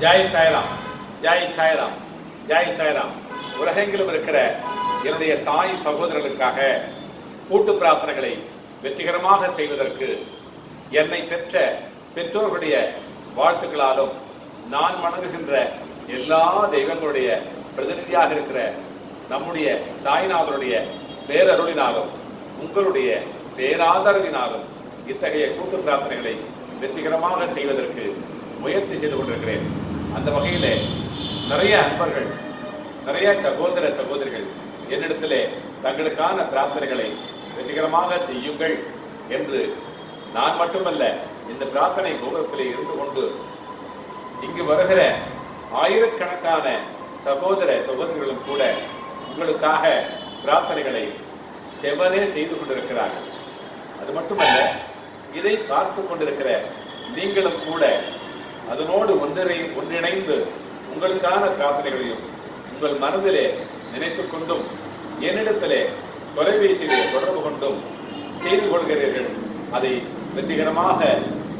ஜெய் சாய்ராம் ஜெய் சாய்ராம் ஜெய் சாய்ராம். உலகெங்கிலும் இருக்கிற என்னுடைய சாய் சகோதரர்களுக்காக கூட்டு பிரார்த்தனைகளை வெற்றிகரமாக செய்வதற்கு என்னை பெற்ற பெற்றோர்களுடைய வாழ்த்துக்களாலும் நான் வணங்குகின்ற எல்லா தெய்வங்களுடைய பிரதிநிதியாக இருக்கிற நம்முடைய சாய்நாதருடைய பேரருளினாலும் உங்களுடைய பேராதரவினாலும் இத்தகைய கூட்டு பிரார்த்தனைகளை வெற்றிகரமாக செய்வதற்கு முயற்சி செய்து கொண்டிருக்கிறேன். அந்த வகையில் நிறைய அன்பர்கள் நிறைய சகோதர சகோதரிகள் என்னிடத்திலே தங்களுக்கான பிரார்த்தனைகளை வெற்றிகரமாக செய்யுங்கள் என்று நான் மட்டுமல்ல இந்த பிரார்த்தனை கோபுரத்திலே இருந்து கொண்டு இங்கு வருகிற ஆயிரக்கணக்கான சகோதர சகோதரிகளும் கூட உங்களுக்காக பிரார்த்தனைகளை செவனே செய்து கொண்டிருக்கிறார்கள். அது மட்டுமல்ல இதை பார்த்து கொண்டிருக்கிற நீங்களும் கூட அதனோடு ஒன்றிணை ஒன்றிணைந்து உங்களுக்கான பிரார்த்தனைகளையும் உங்கள் மனதிலே நினைத்துக் கொண்டும் என்னிடத்திலே தொலைபேசியிலே தொடர்பு கொண்டும் செய்து கொள்கிறீர்கள். அதை வெற்றிகரமாக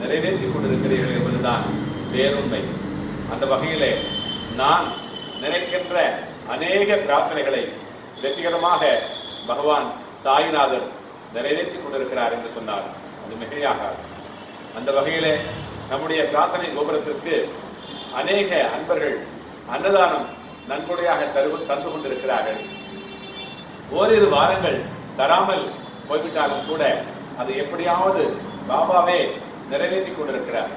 நிறைவேற்றிக் கொண்டிருக்கிறீர்கள் என்பதுதான் வேறுண்மை அந்த வகையிலே நான் நினைக்கின்ற அநேக பிரார்த்தனைகளை வெற்றிகரமாக பகவான் சாயிநாதன் நிறைவேற்றிக் கொண்டிருக்கிறார் என்று சொன்னார் அது மிகையாகாது. அந்த வகையிலே நம்முடைய பிரார்த்தனை கோபுரத்திற்கு அநேக அன்பர்கள் அன்னதானம் நன்கொடையாக தரு தந்து கொண்டிருக்கிறார்கள். ஓரிரு வாரங்கள் தராமல் போய்விட்டாலும் கூட அதை எப்படியாவது பாபாவே நிறைவேற்றிக் கொண்டிருக்கிறார்.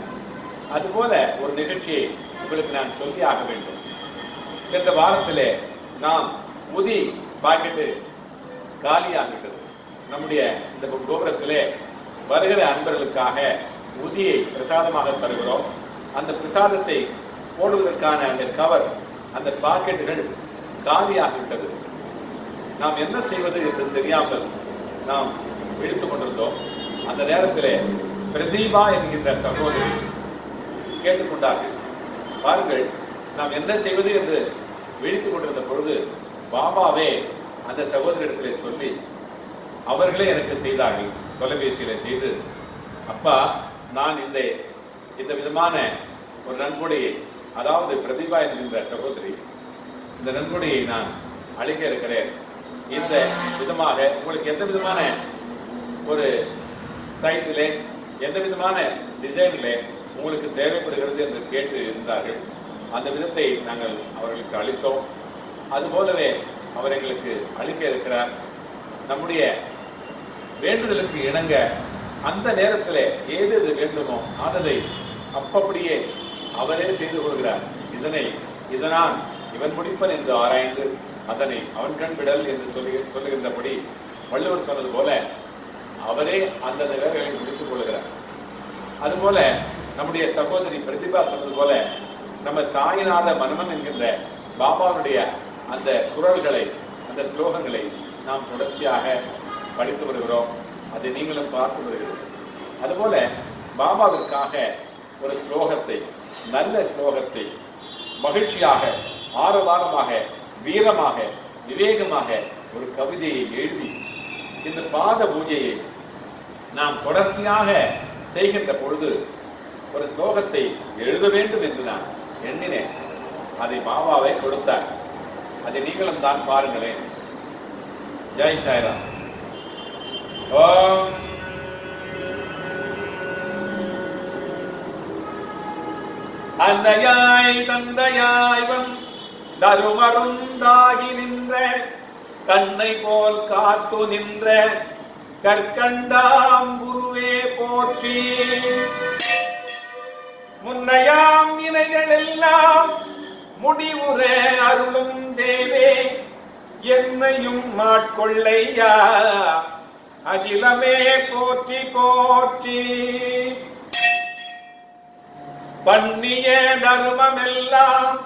அதுபோல ஒரு நிகழ்ச்சியை உங்களுக்கு நான் சொல்லி ஆக வேண்டும். சென்ற வாரத்திலே நாம் உதி பாக்கெட்டு காலியாகிட்டது நம்முடைய இந்த கோபுரத்திலே வருகிற அன்பர்களுக்காக உதியை பிரசாதமாக தருகிறோம். அந்த பிரசாதத்தை போடுவதற்கான அந்த கவர் அந்த பாக்கெட்டுகள் காலியாகிவிட்டது. நாம் என்ன செய்வது என்று தெரியாமல் நாம் விழித்துக் கொண்டிருந்தோம். அந்த நேரத்தில் பிரதீபா என்கின்ற சகோதரி கேட்டுக்கொண்டார்கள் பாருங்கள் நாம் என்ன செய்வது என்று விழித்துக் கொண்டிருந்த பொழுது பாபாவே அந்த சகோதரிடத்திலே சொல்லி அவர்களே எனக்கு செய்தார்கள். தொலைபேசியில செய்து அப்பா நான் இந்த இந்த விதமான ஒரு நன்கொடையை அதாவது பிரதிபா என்கின்ற சகோதரி இந்த நன்கொடையை நான் அளிக்க இருக்கிறேன். இந்த விதமாக உங்களுக்கு எந்த விதமான ஒரு சைஸிலே எந்த விதமான டிசைனிலே உங்களுக்கு தேவைப்படுகிறது என்று கேட்டு இருந்தார்கள். அந்த விதத்தை நாங்கள் அவர்களுக்கு அளித்தோம். அதுபோலவே அவர் எங்களுக்கு அளிக்க இருக்கிறார். நம்முடைய வேண்டுதலுக்கு இணங்க அந்த நேரத்தில் ஏது எது வேண்டுமோ ஆனதை அப்பப்படியே அவரே செய்து கொள்கிறார். இதனை இதனால் இவன் முடிப்பன் என்று ஆராய்ந்து அதனை அவன் கண் விடல் என்று சொல்லி சொல்லுகின்றபடி வள்ளுவர் சொன்னது போல அவரே அந்தந்த வேலைகளை முடித்துக் கொள்கிறார். அதுபோல நம்முடைய சகோதரி பிரதிபா சொன்னது போல நம்ம சாயிநாத மன்மன் என்கின்ற பாபாவுடைய அந்த குரல்களை அந்த ஸ்லோகங்களை நாம் தொடர்ச்சியாக படித்து வருகிறோம். அதை நீங்களும் பார்த்து வருகிறீர்கள். அதுபோல பாபாவிற்காக ஒரு ஸ்லோகத்தை நல்ல ஸ்லோகத்தை மகிழ்ச்சியாக ஆரவாரமாக வீரமாக விவேகமாக ஒரு கவிதையை எழுதி இந்த பாத பூஜையை நாம் தொடர்ச்சியாக செய்கின்ற பொழுது ஒரு ஸ்லோகத்தை எழுத வேண்டும் என்று நான் எண்ணினேன். அதை பாபாவை கொடுத்தார். அதை நீங்களும் தான் பாருங்களேன். ஜெய் சாய்ராம். ஓம் அன்னையாய் தந்தையாய் தருமருந்தாகி நின்ற கண்ணை போல் காத்து நின்ற கற்கண்டாம் குருவே போற்றி. முன்னையாம் இணைகள் எல்லாம் முடிவுற அருளும் தேவே என்னையும் மாட்கொள்ளையா. அகிலமே போற்றி போற்றி. பண்ணிய தர்மமெல்லாம்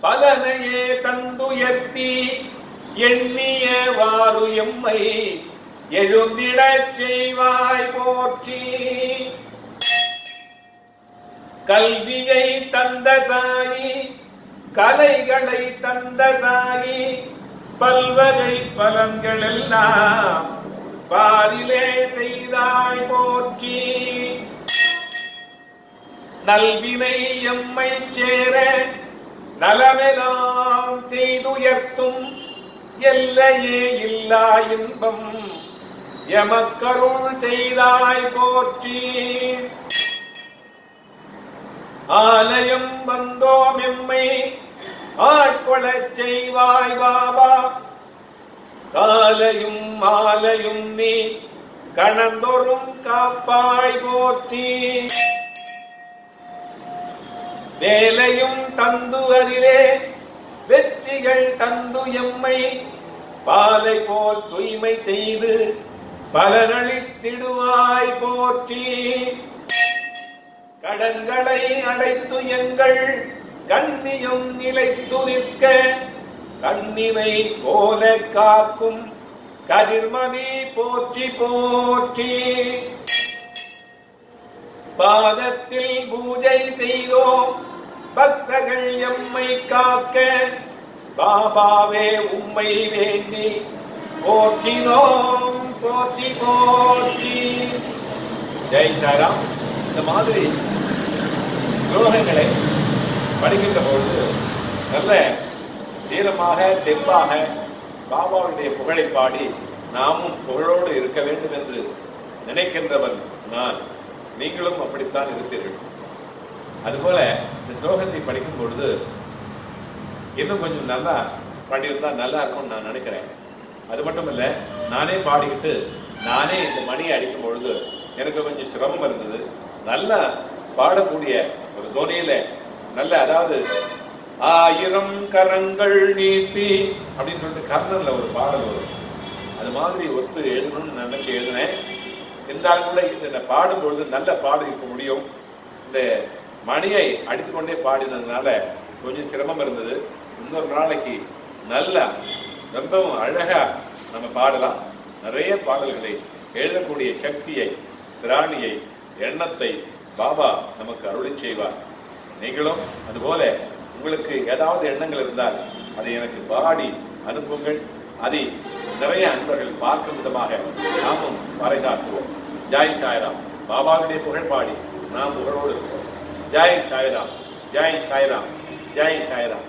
பலனையே தந்துயர்த்தி எண்ணிய வாரு எம்மை எழுந்திடச் செய்வாய் போற்றி. கல்வியை தந்த சாயி கலைகளை தந்த சாயி பல்வகை பலன்கள் எல்லாம் பாரிலே செய்தாய் போற்றி. நல்வினை எம்மை சேர நலமெலாம் செய்துயர்த்தும். எல்லையே இல்லா இன்பம். எமக்கருள் செய்தாய் போற்றி. ஆலயம் வந்தோம் எம்மை. ஆட்கொளச் செய்வாய் பாபா. காலையும் மாலையும் நீ கணந்தொரும் காப்பாய் போற்றி. வேலையும் தந்து அதிலே வெற்றிகள் தந்து எம்மை பாலை போல் தூய்மை செய்து பலனளித்திடுவாய் போற்றி. கடன்களை அடைத்து எங்கள் கண்ணியம் நிலைத்து நிற்க கண்ணினை போல காக்கும் கதிர்மதி போற்றி போற்றி. பாதத்தில் பூஜை செய்தோம் பக்தர்கள் எம்மை காக்க பாபாவே உம்மை வேண்டி போற்றினோம் போற்றி போற்றி. ஜெய் சாராம். இந்த மாதிரி ஸ்லோகங்களை படிக்கின்ற பொழுது நல்ல நீளமாக தெம்பாக பாபாவுடைய புகழை பாடி நாமும் புகழோடு இருக்க வேண்டும் என்று நினைக்கின்றவன் நான். நீங்களும் அப்படித்தான் இருப்பீர்கள். அதுபோல இந்த ஸ்லோகத்தை படிக்கும் பொழுது இன்னும் கொஞ்சம் நல்லா பாடியிருந்தா நல்லா இருக்கும்னு நான் நினைக்கிறேன். அது மட்டும் இல்ல நானே பாடிக்கிட்டு நானே இந்த மணியை அடிக்கும் பொழுது எனக்கு கொஞ்சம் சிரமம் இருந்தது. நல்லா பாடக்கூடிய ஒரு தோனியில நல்ல அதாவது ஆயிரம் கரங்கள் நீட்டி அப்படின்னு சொல்லிட்டு கர்ணன்ல ஒரு பாடல் வரும். அது மாதிரி ஒத்து எழுதணும்னு நினைச்சு எழுதினேன். இருந்தாலும் கூட இந்த பாடும்பொழுது நல்ல பாடம் இருக்க முடியும். இந்த மணியை அடித்துக்கொண்டே பாடினதுனால கொஞ்சம் சிரமம் இருந்தது. இன்னொரு நாளைக்கு நல்லா ரொம்பவும் அழகா நம்ம பாடலாம். நிறைய பாடல்களை எழுதக்கூடிய சக்தியை திராணியை எண்ணத்தை பாபா நமக்கு அருளி செய்வார். நீங்களும் அதுபோல உங்களுக்கு ஏதாவது எண்ணங்கள் இருந்தால் அதை எனக்கு பாடி அனுப்புங்கள். அதை நிறைய அன்பர்கள் பார்க்கும் விதமாக நாமும் பறைசாற்றுவோம். ஜாய் சாய்ராம். பாபாவுடைய புகழ் பாடி நாம் புகழோடு இருக்கிறோம் ஜாய் சாய்ராம். ஜாய் சாய்ராம். ஜாய் சாய்ராம்.